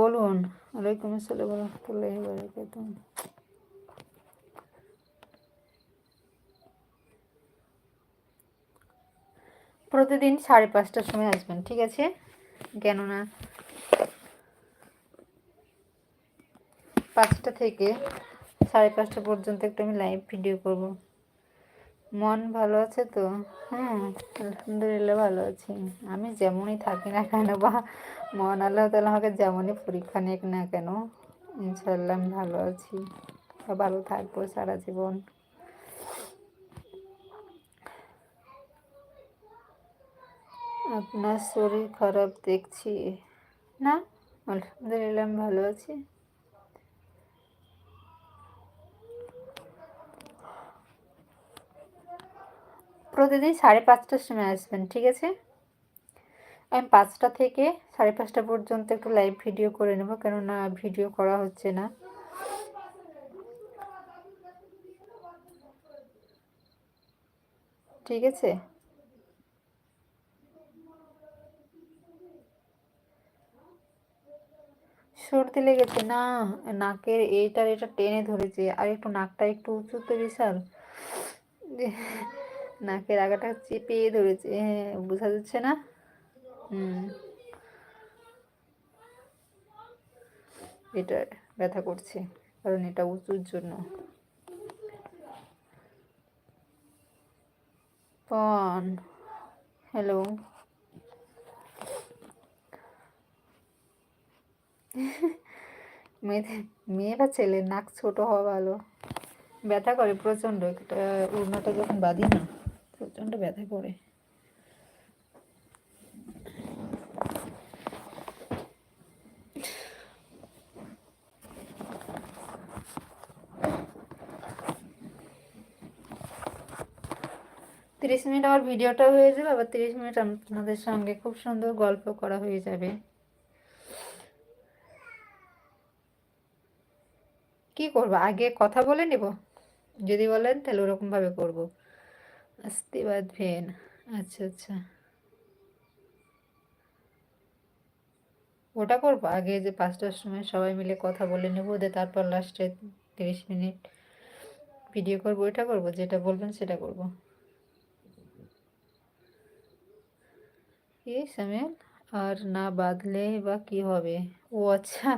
বলুন। ওয়ালাইকুম আসসালাম রহমতুল্লাহি প্রতিদিন সাড়ে পাঁচটার সময় আসবেন, ঠিক আছে? কেননা পাঁচটা থেকে সাড়ে পাঁচটা পর্যন্ত একটু আমি লাইভ ভিডিও করব। মন ভালো আছে তো? হ্যাঁ আলহামদুলিল্লাহ ভালো আছি। আমি যেমনই থাকি না কেন বা মন আল্লাহ তালা আমাকে যেমনই পরীক্ষা নিক না কেন ইনশাল্লাহ আমি ভালো আছি। ভালো থাকব সারা জীবন। আপনার শরীর খারাপ দেখছি? না? আলহামদুলিল্লাহ আমি ভালো আছি। প্রতিদিন সাড়ে পাঁচটার সময় আসবেন, ঠিক আছে? আমি পাঁচটা থেকে সাড়ে পাঁচটা পর্যন্ত একটু লাইভ ভিডিও করে নেব, কেননা ভিডিও করা হচ্ছে না। ঠিক আছে? সর্দি লেগেছে না, নাকের এইটার এটা টেনে ধরেছে, আর একটু নাকটা একটু উঁচুতে বিশাল। নাকের আগাটা চেপে ধরেছে হ্যাঁ বোঝা যাচ্ছে না। হুম। এটা ব্যথা করছে, কারণ এটা উঁচুর জন্য। পন, হ্যালো। মেয়েদের মেয়ে বা ছেলে, নাক ছোট হওয়া ভালো। ব্যথা করে প্রচণ্ড উড়নাটা যখন বাঁধি না প্রচণ্ড ব্যথা করে। তিরিশ মিনিট আমার ভিডিওটা হয়ে যাবে, আবার তিরিশ মিনিট আপনাদের সঙ্গে খুব সুন্দর গল্প করা হয়ে যাবে। কি করব? আগে কথা বলে নেব? যদি বলেন তাহলে ওরকমভাবে করব। আস্তে বাঁধবেন আচ্ছা আচ্ছা। ওটা করব? আগে যে পাঁচটার সময় সবাই মিলে কথা বলে নেব, ওদের তারপর লাস্টে তিরিশ মিনিট ভিডিও করব, ওইটা করব, যেটা বলবেন সেটা করব। কি সামিল আর না বাঁধলে বা কি হবে? ও আচ্ছা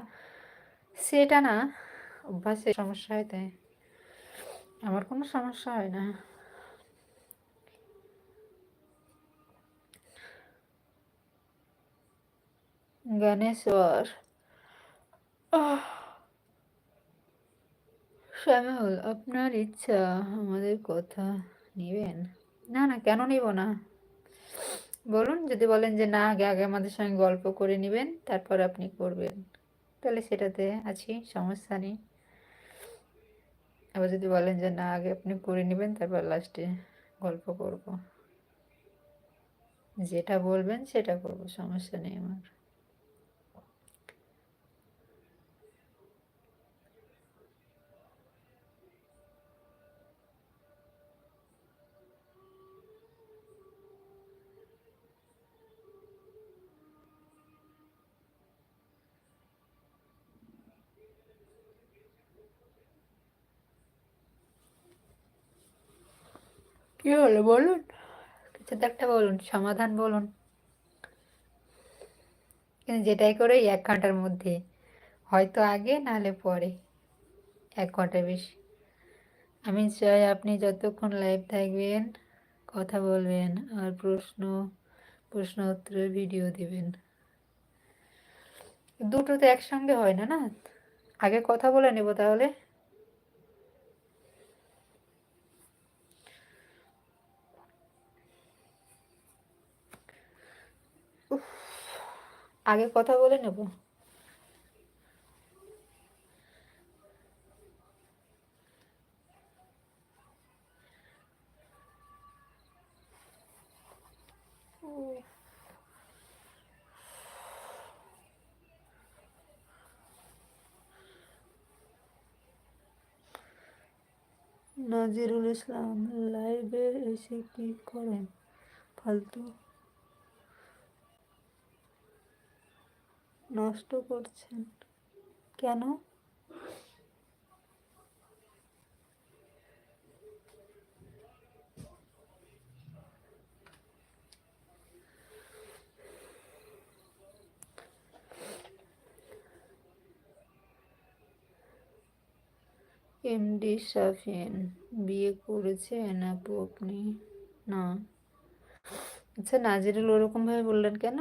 সেটা না অভ্যাসে সমস্যা হয় তাই। আমার কোনো সমস্যা হয় না। জ্ঞানেশ্বর শ্যামল, আপনার ইচ্ছা, আমাদের কথা নেবেন? না না, কেন নিব না? বলুন, যদি বলেন যে না, আগে আগে আমাদের সঙ্গে গল্প করে নেবেন, তারপর আপনি করবেন। তাহলে সেটাতে আছি, সমস্যা নেই। আবার যদি বলেন যে না, আগে আপনি করে নেবেন, তারপর লাস্টে গল্প করব। যেটা বলবেন, সেটা করব, সমস্যা নেই আমার। কি হলো বলুন? কিছু তো একটা বলুন, সমাধান বলুন। কিন্তু যেটাই করে এক ঘণ্টার মধ্যে, হয়তো আগে, নাহলে পরে। এক ঘণ্টার বেশি। আমি চাই আপনি যতক্ষণ লাইভ থাকবেন, কথা বলবেন আর প্রশ্ন প্রশ্ন উত্তরের ভিডিও দিবেন। দুটো তো একসঙ্গে হয় না না? আগে কথা বলে নেব তাহলে। আগে কথা বলে নেব। নাজিরুল ইসলাম লাইভে এসে কি করেন? ফালতু। নষ্ট করছেন। কেন? এমডি শাফিন, বিয়ে করেছেন আপু আপনি? না। আচ্ছা নাজিরুল ওরকম ভাবে বললেন কেন?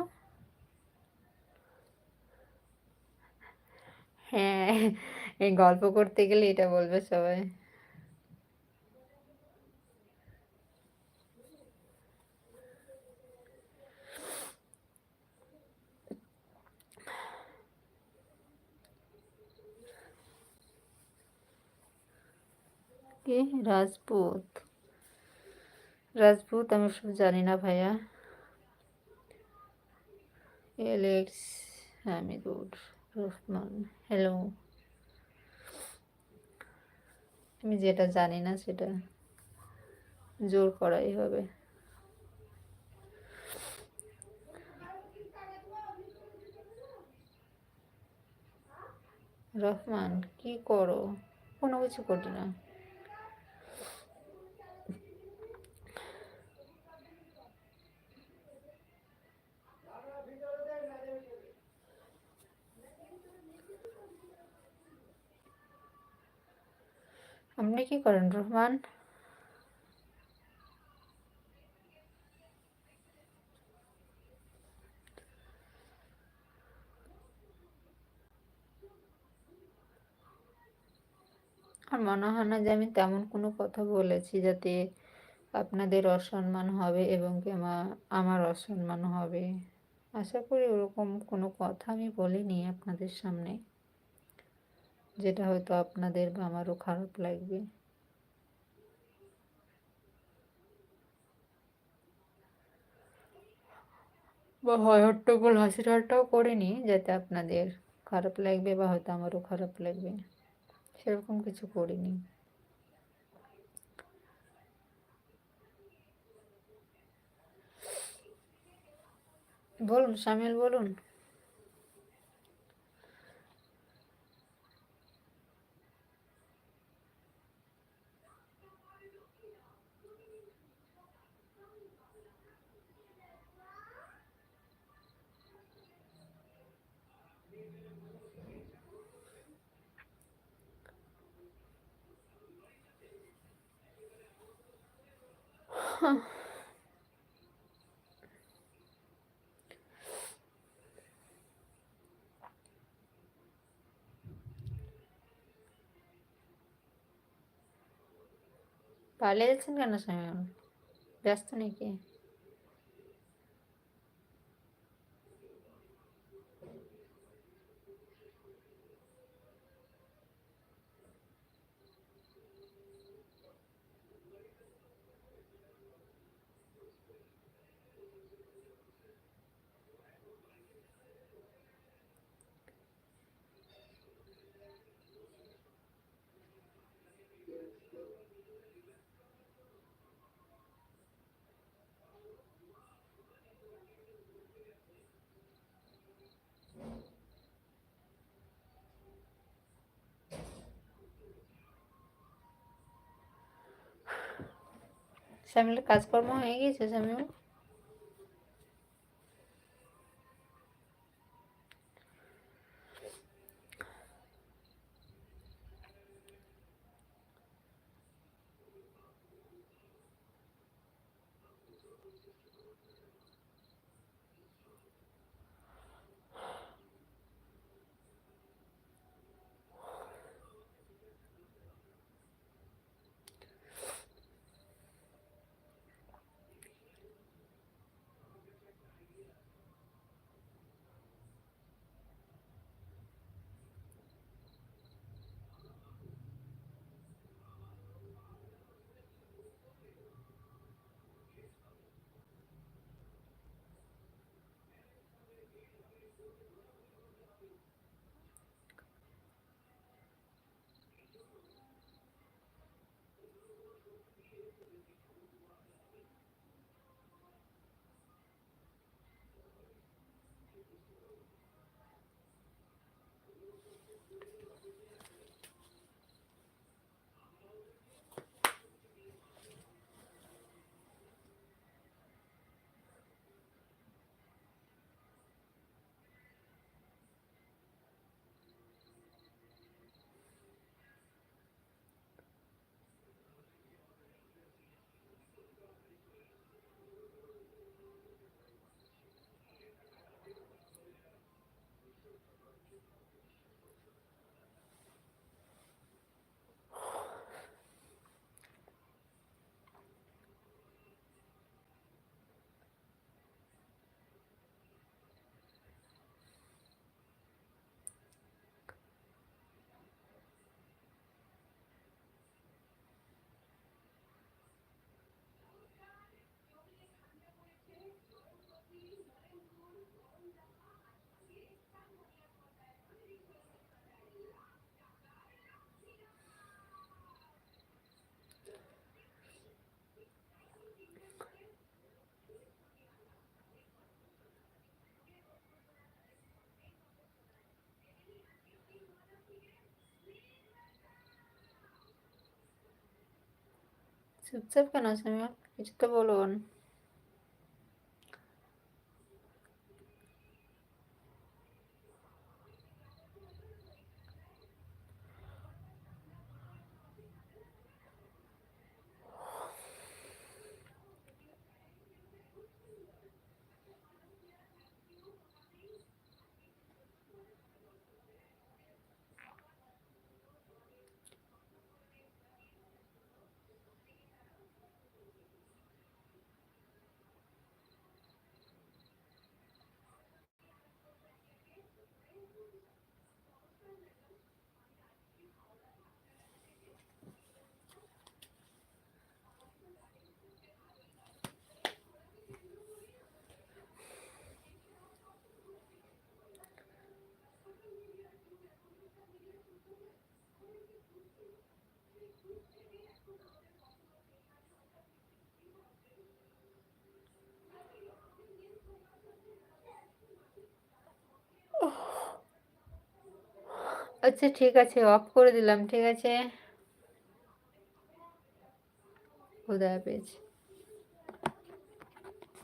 হ্যাঁ এই গল্প করতে গেলে এটা বলবে সবাই। কি? রাজপুত। রাজপুত, আমি সব জানি না ভাইয়া। এলেক্স হামিদুর রহমান হ্যালো আমি যেটা জানি না সেটা জোর করাই হবে। রহমান, কি করো? কোনো কিছু করি না আপনি কি করেন, রহমান? মনে হয় না যে আমি তেমন কোনো কথা বলেছি যাতে আপনাদের অসম্মান হবে এবং কি আমার অসম্মান হবে। আশা করি ওরকম কোনো কথা আমি বলিনি আপনাদের সামনে। যেটা হয়তো আপনাদের বা আমারও খারাপ লাগবে। বা হয় হট্টগোল হাসি ঠাট্টাও করিনি যাতে আপনাদের খারাপ লাগবে বা হয়তো আমারও খারাপ লাগবে। সেরকম কিছু করিনি। বলুন, সামিল বলুন। পালিয়ে যাচ্ছেন কেন স্বামী ব্যস্ত নাকি শ্যামিলের কাজকর্ম হয়ে গিয়েছে শ্যামিল চুপচাপ কেন আছেন কিছু তো আচ্ছা ঠিক আছে অফ করে দিলাম ঠিক আছে? খুদা হাফেজ